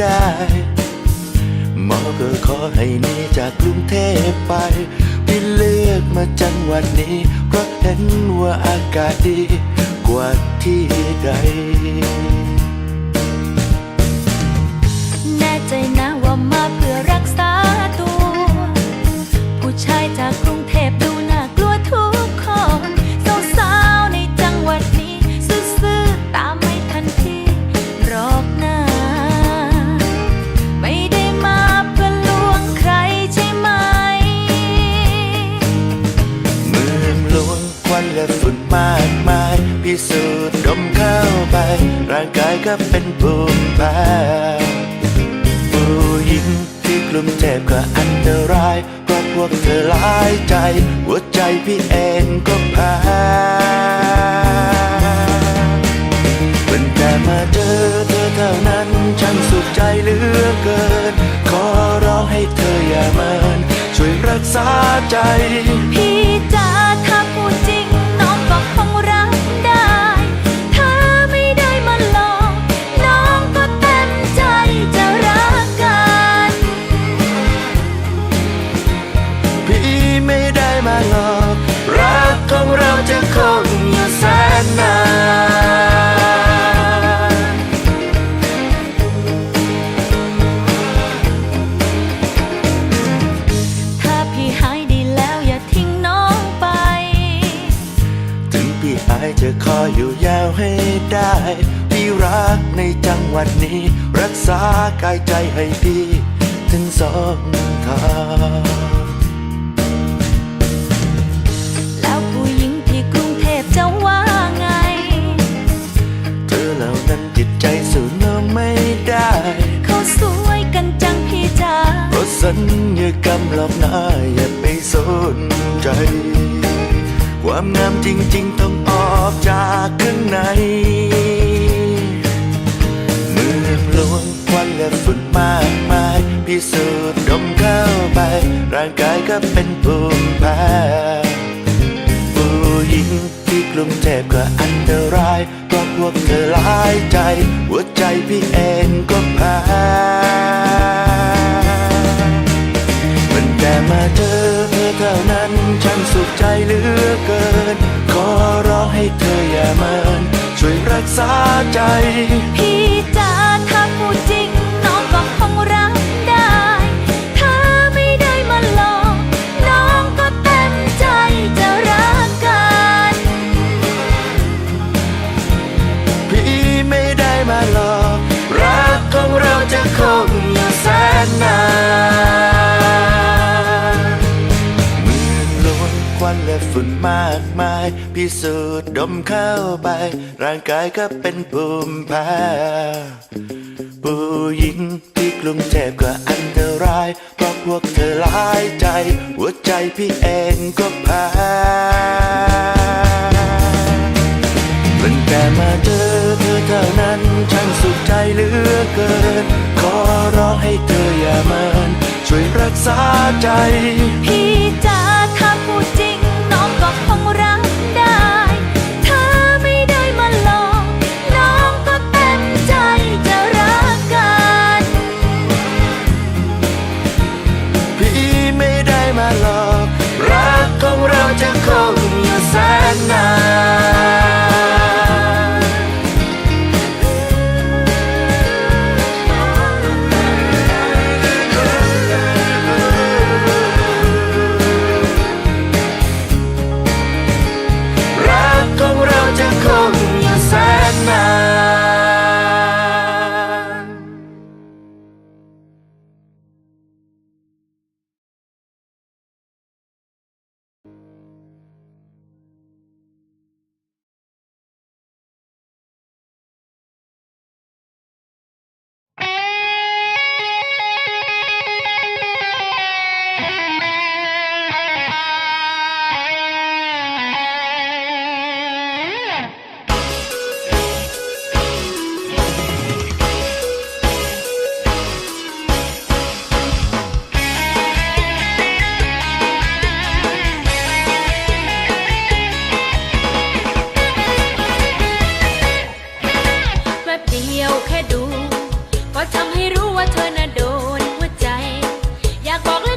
ได้หมอก็ขอให้หนีจากกรุงเทพไปพี่เลือกมาจังหวัดนี้ เพราะเห็นว่าอากาศดีกว่าที่ใด แน่ใจนะว่ามาเพื่อรักษา กายก็เป็นภูมิแพ้ผู้หญิงที่กลุ่มเจ็บก็อันตรายเพราะพวกเธอหลายใจ หัวใจพี่เองก็แพ้เป็นแต่มาเจอเธอเท่านั้นฉันสุขใจเหลือเกิน ขอร้องให้เธออย่าเมินช่วยรักษาใจ ในจังหวัดนี้ รักษากายใจให้พี่ถึงสองทางแล้วผู้หญิงที่กรุงเทพจะว่าไง เธอเหล่านั้นจิตใจสู้น้องไม่ได้เขาสวยกันจังพี่จ๋าเพราะสัญญากรรมหลอกหน้าอย่าไปสนใจ ความงามจริง ๆ ต้องออกจากข้างในเมืองหลวงควันและฝุ่นมากมายพิสูจน์ดมเข้าไป ร่างกายก็เป็นภูมิแพ้ผู้หญิงที่กลุ่มเทพก็อันตรายเพราะพวกเธอหลายใจ หัวใจพี่เองก็แพ้มันแต่มาเจอเธอเท่านั้น ฉันสุขใจเหลือเกิน จะคงอยู่แสนนานเมือลวงควันและฝุ่นมากมาย พิสูจน์ดมเข้าไป ร่างกายก็เป็นภูมิแพ้ผู้หญิงที่กรุงเทพก็อันตราย เพราะพวกเธอหลายใจ หัวใจพี่เองก็ เหลือเกิน ขอร้องให้เธออย่าเมินช่วยรักษาใจ พี่จ๋าถ้าพูดจริง น้องก็คงรักได้ ถ้าไม่ได้มาหลอก น้องก็เต็มใจจะรักกัน พี่ไม่ได้มาหลอก รักของเราจะคงอยู่แสนนาน ค่ดู ก็ทำให้รู้ว่าเธอน่ะโดนหัวใจ อยากบอกและ